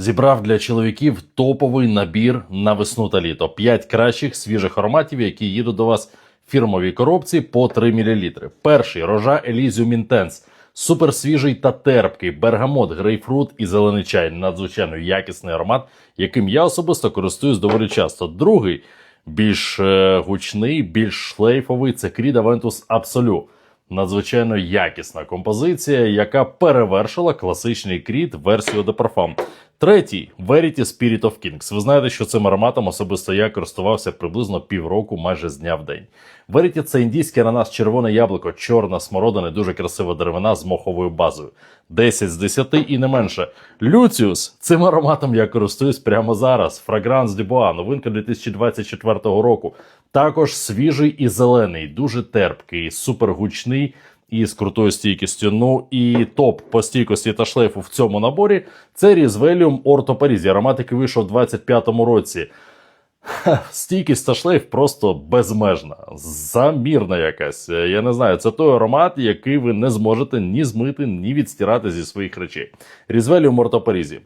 Зібрав для чоловіків топовий набір на весну та літо. П'ять кращих свіжих ароматів, які їдуть до вас в фірмовій коробці по 3 мл. Перший рожа Elysium Intense. Супер свіжий та терпкий бергамот, грейпфрут і зелений чай. Надзвичайно якісний аромат, яким я особисто користуюсь доволі часто. Другий більш е, гучний, більш шлейфовий це Creed Aventus Absolu. Надзвичайно якісна композиція, яка перевершила класичний кріт версію de Parfum. Третій Verity Spirit of Kings. Ви знаєте, що цим ароматом особисто я користувався приблизно півроку, майже з дня в день. Verity – це індійське ананас, червоне яблуко, чорна смородина, дуже красива деревина з моховою базою. 10 з 10 і не менше. Люціус. Цим ароматом я користуюсь прямо зараз. De Bois, новинка 2024 року. Також свіжий і зелений, дуже терпкий, супергучний і з крутою стійкістю. Ну і топ по стійкості та шлейфу в цьому наборі це Різвеліум Орто Парізі. Аромат, який вийшов у 25-му році. Ха, Стійкість та шлейф просто безмежна, замірна якась. Я не знаю, це той аромат, який ви не зможете ні змити, ні відстирати зі своїх речей. Різвеліум Орто Парізі.